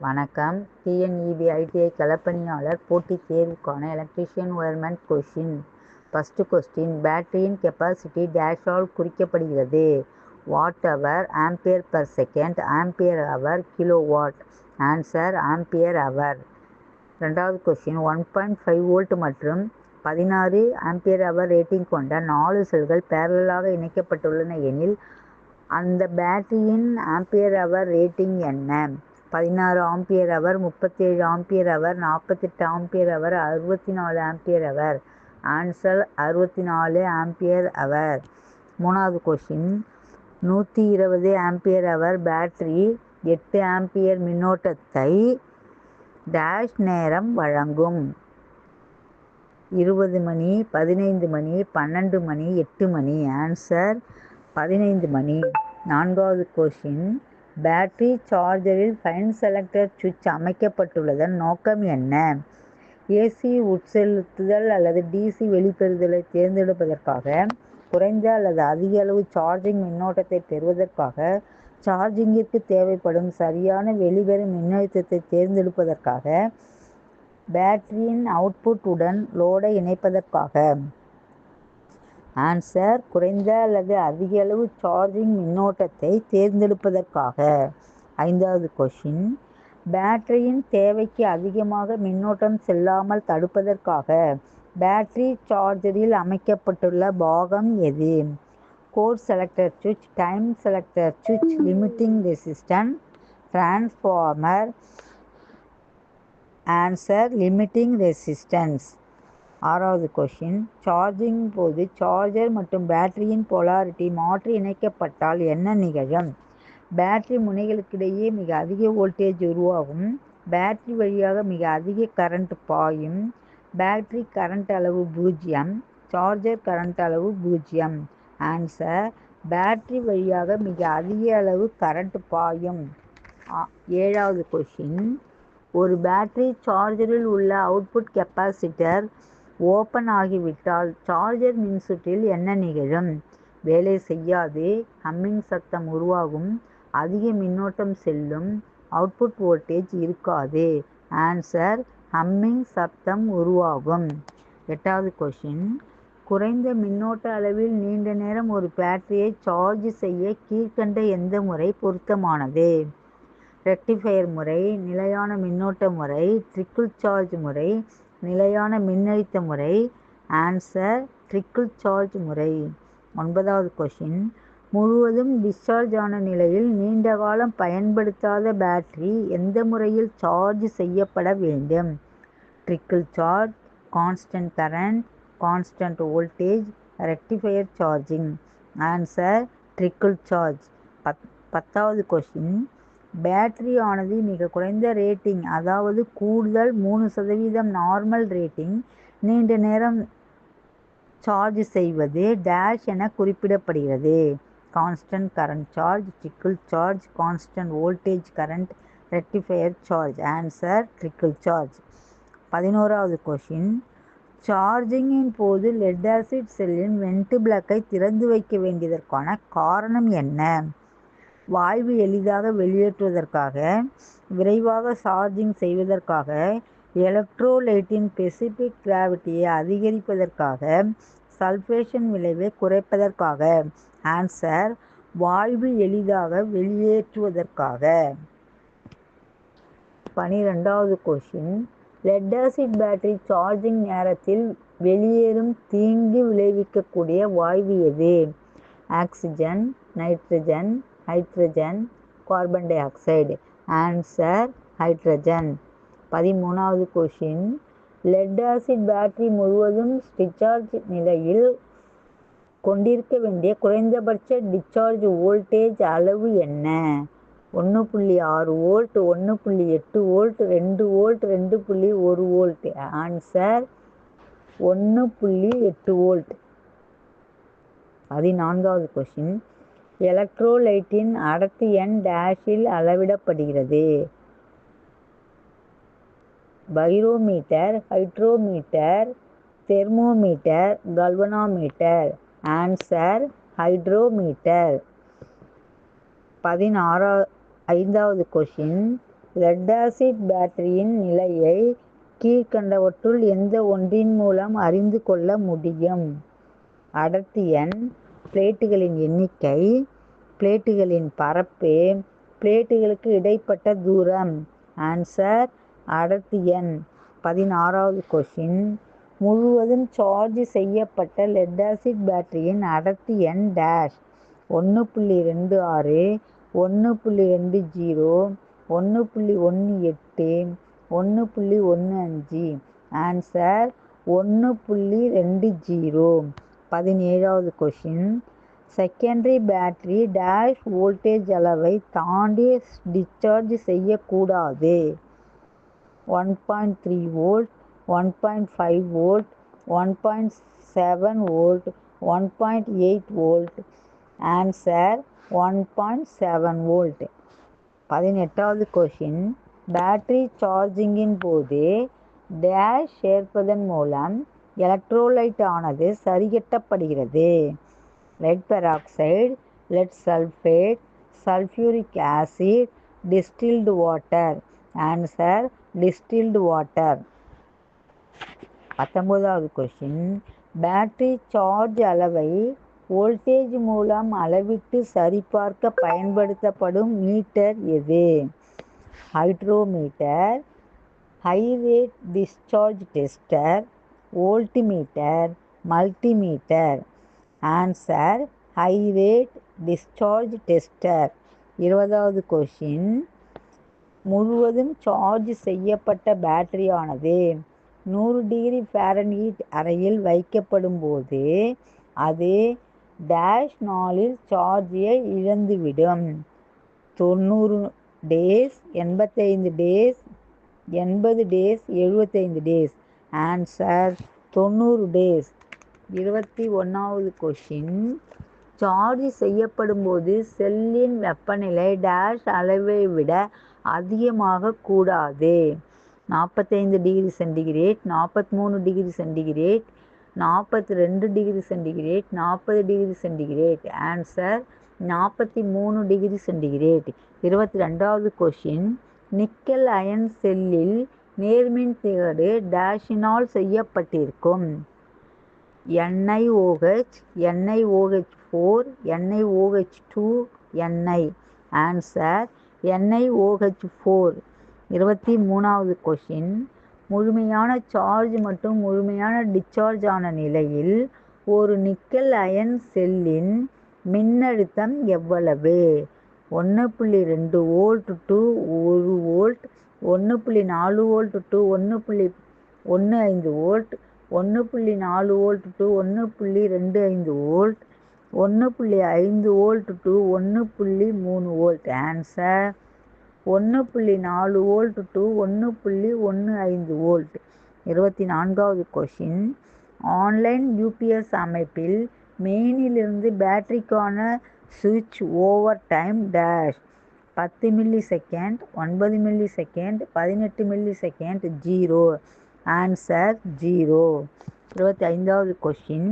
வணக்கம். TNEB ITI களப்பணியாளர் போட்டித் தேர்வுக்கான electrician wireman question first question பேட்டரியின் கெப்பாசிட்டி டேஷால் குறிக்கப்படுகிறது. Watt hour ampere per second ampere hour kilo watt answer ampere hour ரெண்டாவது question one point five volt மற்றும் பதினாறு ஆம்பியர் அவர் ரேட்டிங் கொண்ட நாலு செல்கள் பேரலாக இணைக்கப்பட்டுள்ளன எனில் அந்த பேட்டரியின் ஆம்பியர் அவர் ரேட்டிங் என்ன? பதினாறு ஆம்பியர் அவர் முப்பத்தேழு ஆம்பியர் அவர் நாற்பத்தெட்டு ஆம்பியர் அவர் அறுபத்தி நாலு ஆம்பியர் அவர். ஆன்சர் அறுபத்தி நாலு ஆம்பியர் அவர். மூணாவது கொஷின் நூற்றி இருபது ஆம்பியர் அவர் பேட்டரி எட்டு ஆம்பியர் மின்னோட்டத்தை டேஷ் நேரம் வழங்கும். இருபது மணி பதினைந்து மணி பன்னெண்டு மணி எட்டு மணி. ஆன்சர் பதினைந்து மணி. நான்காவது கொஷின் பேட்டரி சார்ஜரில் ஃபைன் செலக்டர் சுவிட்ச் அமைக்கப்பட்டுள்ளதன் நோக்கம் என்ன? ஏசி உட்செலுத்துதல் அல்லது டிசி வெளிப்பெறுதலை தேர்ந்தெடுப்பதற்காக குறைந்த அல்லது அதிக அளவு சார்ஜிங் மின்னோட்டத்தை பெறுவதற்காக சார்ஜிங்கிற்கு தேவைப்படும் சரியான வெளிவரும் மின்னழுத்தத்தை தேர்ந்தெடுப்பதற்காக பேட்டரியின் அவுட்புட் உடன் லோடை இணைப்பதற்காக. ஆன்சர் குறைந்த அல்லது அதிக அளவு சார்ஜிங் மின்னோட்டத்தை தேர்ந்தெடுப்பதற்காக. ஐந்தாவது கொஷின் பேட்டரியின் தேவைக்கு அதிகமாக மின்னோட்டம் செல்லாமல் தடுப்பதற்காக பேட்டரி சார்ஜரில் அமைக்கப்பட்டுள்ள பாகம் எது? கோர் செலக்டர் சுவிட்ச் டைம் செலக்டர் சுவிட்ச் limiting resistance transformer answer limiting resistance ஆறாவது கொஷின் சார்ஜிங் போது சார்ஜர் மற்றும் பேட்டரியின் பொலாரிட்டி மாற்றி இணைக்கப்பட்டால் என்ன நிகழும்? பேட்டரி முனைகளுக்கிடையே மிக அதிக வோல்டேஜ் உருவாகும். பேட்டரி வழியாக மிக அதிக கரண்ட் பாயும். பேட்டரி கரண்ட் அளவு பூஜ்ஜியம். சார்ஜர் கரண்ட் அளவு பூஜ்ஜியம். ஆன்சர் பேட்டரி வழியாக மிக அதிக அளவு கரண்ட் பாயும். ஏழாவது கொஷின் ஒரு பேட்டரி சார்ஜரில் உள்ள அவுட்புட் கெப்பாசிட்டர் ஓப்பன் ஆகிவிட்டால் சார்ஜர் மின்சுற்றில் என்ன நிகழும்? வேலை செய்யாது. ஹம்மிங் சத்தம் உருவாகும். அதிக மின்னோட்டம் செல்லும். அவுட்புட் வோல்டேஜ் இருக்காது. ஆன்சர் ஹம்மிங் சத்தம் உருவாகும். எட்டாவது கொஷின் குறைந்த மின்னோட்ட அளவில் நீண்ட நேரம் ஒரு பேட்டரியை சார்ஜ் செய்ய கீழ்கண்ட எந்த முறை பொருத்தமானது? ரெக்டிஃபையர் முறை நிலையான மின்னோட்ட முறை ட்ரிக்கிள் சார்ஜ் முறை நிலையான மின்னழுத்த முறை ஆன்சர் ட்ரிக்கிள் சார்ஜ் முறை. ஒன்பதாவது கொஷின் முழுவதும் டிஸ்சார்ஜ் ஆன நிலையில் நீண்ட காலம் பயன்படுத்தாத பேட்டரி எந்த முறையில் சார்ஜ் செய்யப்பட வேண்டும்? Trickle charge constant current constant voltage rectifier charging answer trickle charge பத் பத்தாவது கொஷின் பேட்டரி ஆனது மிக குறைந்த ரேட்டிங் அதாவது கூடுதல் மூணு சதவீதம் நார்மல் ரேட்டிங் நீண்ட நேரம் சார்ஜ் செய்வது டேஷ் என குறிப்பிடப்படுகிறது. Constant current charge trickle charge constant voltage current rectifier charge answer trickle charge பதினோராவது கொஷின் சார்ஜிங்கின் போது லெட் ஆசிட் செல்லின் வென்ட் பிளக்கை திறந்து வைக்க வேண்டியதற்கான காரணம் என்ன? வாய்வு எளிதாக வெளியேற்றுவதற்காக விரைவாக சார்ஜிங் செய்வதற்காக எலக்ட்ரோலைட்டின் பெசிபிக் கிராவிட்டியை அதிகரிப்பதற்காக சல்ஃபேஷன் விளைவை குறைப்பதற்காக ஆன்சர் வாய்வு எளிதாக வெளியேற்றுவதற்காக. பனிரெண்டாவது question lead acid battery charging நேரத்தில் வெளியேறும் தீங்கு விளைவிக்கக்கூடிய வாய்வு எது? Oxygen nitrogen hydrogen carbon dioxide answer hydrogen பதிமூணாவது கொஷின் லெட் ஆசிட் பேட்டரி முழுவதும் டிஸ்சார்ஜ் நிலையில் கொண்டிருக்க வேண்டிய குறைந்தபட்ச டிஸ்சார்ஜ் வோல்டேஜ் அளவு என்ன? ஒன்று புள்ளி ஆறு வோல்ட் ஒன்று புள்ளி எட்டு வோல்ட் ரெண்டு வோல்ட் ரெண்டு புள்ளி ஒரு வோல்ட் ஆன்சர் ஒன்று புள்ளி எட்டு வோல்ட் பதினான்காவது கொஷின் எலக்ட்ரோலைட்டின் அடர்த்தி எண் டேஷில் அளவிடப்படுகிறது. Pyrometer hydrometer thermometer galvanometer. Answer hydrometer. பதினாறா ஐந்தாவது கொஷின் லெட் ஆசிட் பேட்டரியின் நிலையை கீழ்கண்டவற்றுள் எந்த ஒன்றின் மூலம் அறிந்து கொள்ள முடியும்? அடர்த்தி எண் பிளேட்டுகளின் எண்ணிக்கை பிளேட்டுகளின் பரப்பு பிளேட்டுகளுக்கு இடைப்பட்ட தூரம். ஆன்சர் அடர்த்தி எண். பதினாறாவது கொஷின் முழுவதும் சார்ஜ் செய்யப்பட்ட லெட் ஆசிட் பேட்டரியின் அடர்த்தி எண் டேஷ் ஒன்று புள்ளி ரெண்டு ஆறு ஒன்று புள்ளி ரெண்டு ஜீரோ ஒன்று புள்ளி ஒன்று எட்டு ஒன்று புள்ளி ஒன்று அஞ்சு. ஆன்சர் ஒன்று புள்ளி ரெண்டு ஜீரோ. பதினேழாவது question secondary battery dash voltage அளவை தாண்டி டிஸ்சார்ஜ் செய்யக்கூடாது. One point three volt one point five volt one point seven volt one point eight volt answer one point seven volt பதினெட்டாவது கொஷின் பேட்டரி சார்ஜிங்கின் போது டேஷ் சேர்ப்பதன் மூலம் electrolyte ஆனது சரிகட்டப்படுகிறது. Lead peroxide lead sulphate sulphuric acid distilled water answer distilled water பத்தொம்போதாவது question battery charge அளவை voltage மூலம் அளவிட்டு சரிபார்க்க பயன்படுத்தப்படும் மீட்டர் எது? Hydrometer high rate discharge tester voltmeter multimeter answer high rate discharge tester இருபதாவது கொஷின் முழுவதும் சார்ஜ் செய்யப்பட்ட பேட்டரியானது நூறு டிகிரி ஃபேரன்ஹீட் அறையில் வைக்கப்படும் போது அது டேஷ் நாளில் சார்ஜை இழந்துவிடும். தொண்ணூறு டேஸ் எண்பத்தைந்து டேஸ் எண்பது டேஸ் எழுபத்தைந்து டேஸ் ஆன்சர் தொண்ணூறு டேஸ் இருபத்தி ஒன்றாவது கொஷின் சார்ஜ் செய்யப்படும் போது செல்லின் வெப்பநிலை டேஷ் அளவை விட அதிகமாக கூடாது. நாற்பத்தைந்து டிகிரி சென்டிகிரேட் நாற்பத்தி மூணு டிகிரி சென்டிகிரேட் நாற்பத்தி ரெண்டு டிகிரி சென்டிகிரேட் நாற்பது டிகிரி சென்டிகிரேட் ஆன்சர் நாற்பத்தி மூணு டிகிரி சென்டிகிரேட் இருபத்தி ரெண்டாவது கொஷின் நிக்கல் அயன் செல்லில் நேர்மின் தேடு டேஷினால் செய்யப்பட்டிருக்கும். NiOH NiOH four NiOH two எண்ணெய். Answer NiOH four. இருபத்தி மூணாவது கொஷின் முழுமையான சார்ஜ் மற்றும் முழுமையான டிஸ்சார்ஜ் ஆன நிலையில் ஒரு நிக்கல் அயன் செல்லின் மின்னழுத்தம் எவ்வளவு? ஒன்று புள்ளி ரெண்டு வோல்ட் டு ஒரு வோல்ட் ஒன்று புள்ளி நாலு வோல்ட் டு ஒன்று புள்ளி ஒன்று ஐந்து வோல்ட் ஒன்று புள்ளி நாலு வோல்ட் டு ஒன்று புள்ளி ரெண்டு ஐந்து வோல்ட் ஒன்று புள்ளி ஐந்து வோல்ட் டு ஒன்று புள்ளி மூணு வோல்ட் ஆன்சர் ஒன்று புள்ளி நாலு வோல்ட் டு ஒன்று புள்ளி ஒன்று ஐந்து வோல்ட் இருபத்தி நான்காவது கொஷின் ஆன்லைன் யூபிஎஸ் அமைப்பில் மெயினிலிருந்து பேட்டரிக்கான சுவிட்ச் ஓவர் டைம் டேஷ் பத்து மில்லி செகண்ட் ஒன்பது மில்லி செகண்ட் பதினெட்டு millisecond zero answer zero இருபத்தி ஐந்தாவது கொஷின்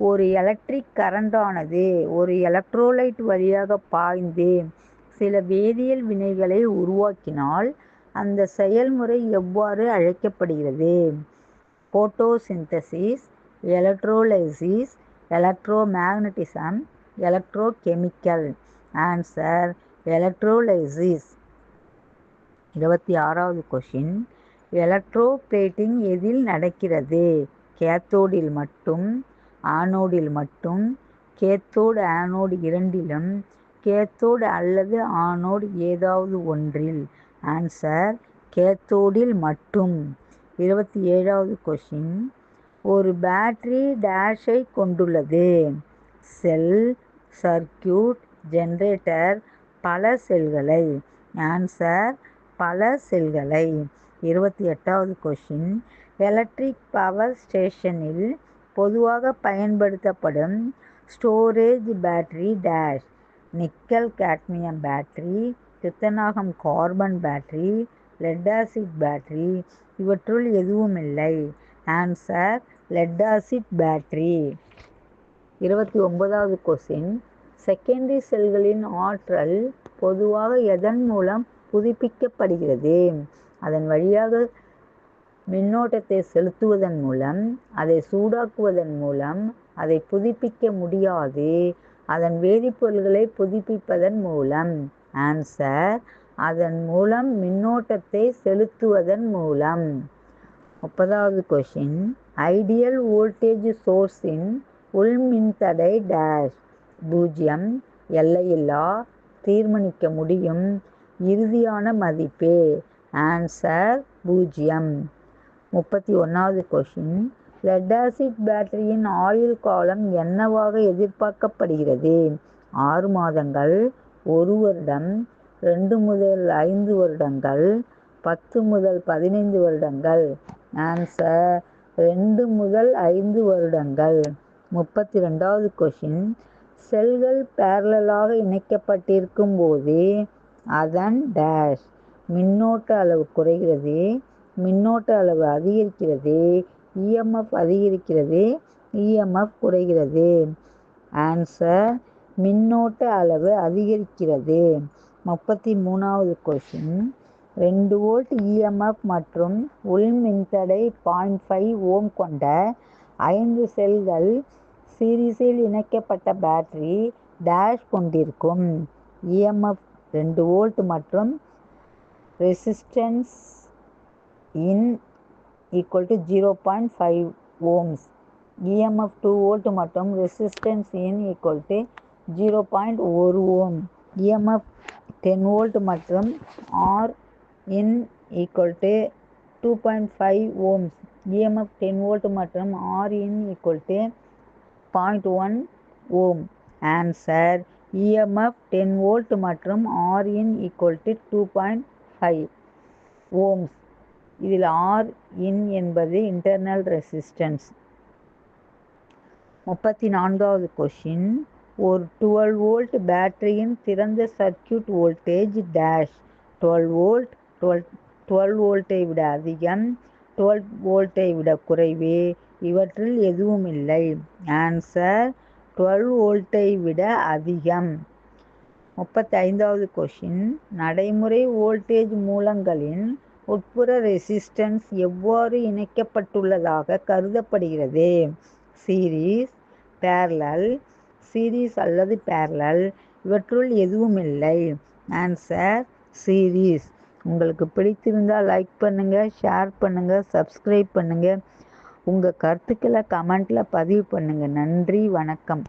ஒரு எலக்ட்ரிக் கரண்டானது ஒரு எலக்ட்ரோலைட் வழியாக பாய்ந்து சில வேதியியல் வினைகளை உருவாக்கினால் அந்த செயல்முறை எவ்வாறு அழைக்கப்படுகிறது? Photosynthesis electrolysis electromagnetism electrochemical answer electrolysis இருபத்தி ஆறாவது கொஷின் எலக்ட்ரோ பிளேட்டிங் எதில் நடக்கிறது? கேத்தோடில் மட்டும் ஆனோடில் மட்டும் கேத்தோடு ஆனோடு இரண்டிலும் கேத்தோடு அல்லது ஆனோடு ஏதாவது ஒன்றில்? ஆன்சர் கேத்தோடில் மட்டும். இருபத்தி ஏழாவது கொஷின் ஒரு பேட்டரி டேஷை கொண்டுள்ளது. செல் சர்க்கியூட் ஜென்ரேட்டர் பல செல்களை. ஆன்சர் பல செல்களை. இருபத்தி எட்டாவது கொஷின் எலக்ட்ரிக் பவர் ஸ்டேஷனில் பொதுவாக பயன்படுத்தப்படும் storage battery dash nickel cadmium battery துத்தநாகம் carbon battery lead acid battery இவற்றுள் எதுவுமில்லை ஆன்சர் லெட் ஆசிட் பேட்டரி இருபத்தி ஒன்பதாவது கொஸ்டின் செகண்டரி செல்களின் ஆற்றல் பொதுவாக எதன் மூலம் புதுப்பிக்கப்படுகிறது? அதன் வழியாக மின்னோட்டத்தை செலுத்துவதன் மூலம் அதை சூடாக்குவதன் மூலம் அதை புதுப்பிக்க முடியாது. அதன் வேதிப்பொருள்களை புதுப்பிப்பதன் மூலம். ஆன்சர் அதன் மூலம் மின்னோட்டத்தை செலுத்துவதன் மூலம். முப்பதாவது கொஷின் ஐடியல் வோல்டேஜ் சோர்ஸின் உள் மின்தடை டேஷ் பூஜ்ஜியம் எல்லையில்லா தீர்மானிக்க முடியும். இறுதியான மதிப்பே ஆன்சர் பூஜ்ஜியம் முப்பத்தி ஒன்றாவது கொஷின் லெட் ஆசிட் பேட்டரியின் ஆயுள் காலம் என்னவாக எதிர்பார்க்கப்படுகிறது? ஆறு மாதங்கள் ஒரு வருடம் ரெண்டு முதல் ஐந்து வருடங்கள் பத்து முதல் பதினைந்து வருடங்கள். ஆன்சர் ரெண்டு முதல் ஐந்து வருடங்கள். முப்பத்தி ரெண்டாவது கொஷின் செல்கள் பேரலாக இணைக்கப்பட்டிருக்கும் போது அதன் டேஷ் மின்னோட்ட அளவு குறைகிறது மின்னோட்ட அளவு அதிகரிக்கிறது இஎம்எஃப் அதிகரிக்கிறது இஎம்எஃப் குறைகிறது. ஆன்சர் மின்னோட்ட அளவு அதிகரிக்கிறது. முப்பத்தி மூணாவது கொஷின் ரெண்டு வோல்ட் இஎம்எஃப் மற்றும் உள் மின்தடை பாயிண்ட் ஃபைவ் ஓம் கொண்ட ஐந்து செல்கள் சீரீஸில் இணைக்கப்பட்ட பேட்டரி டேஷ் கொண்டிருக்கும். இஎம்எஃப் ரெண்டு வோல்ட் மற்றும் resistance in equal to zero point five ohms EMF two volt மற்றும் resistance in equal to zero point ஒரு ஓம் இஎம்எஃப் டென் வோல்ட் மற்றும் R in equal to two point five ohms EMF ten volt மற்றும் R in equal to point one ohm answer EMF ten volt மற்றும் R in equal to two point five ohms இதில் R இன் என்பது internal resistance முப்பத்தி நான்காவது question ஒரு twelve volt பேட்டரியின் திறந்த circuit voltage dash twelve volt twelve twelve வோல்ட்டை விட அதிகம். டுவெல் வோல்ட்டை விட குறைவே. இவற்றில் எதுவும் இல்லை ஆன்சர் டுவெல் வோல்ட்டை விட அதிகம். முப்பத்தைந்தாவது கொஷின் நடைமுறை வோல்டேஜ் மூலங்களின் உட்புற ரெசிஸ்டன்ஸ் எவ்வாறு இணைக்கப்பட்டுள்ளதாக கருதப்படுகிறது? சீரீஸ் பேரலல் சீரீஸ் அல்லது பேரலல் இவற்றுள் எதுவும் இல்லை ஆன்சர் சீரீஸ் உங்களுக்கு பிடித்திருந்தால் லைக் பண்ணுங்கள் ஷேர் பண்ணுங்கள் சப்ஸ்கிரைப் பண்ணுங்கள் உங்கள் கருத்துக்களை கமெண்ட்டில் பதிவு பண்ணுங்கள் நன்றி வணக்கம்.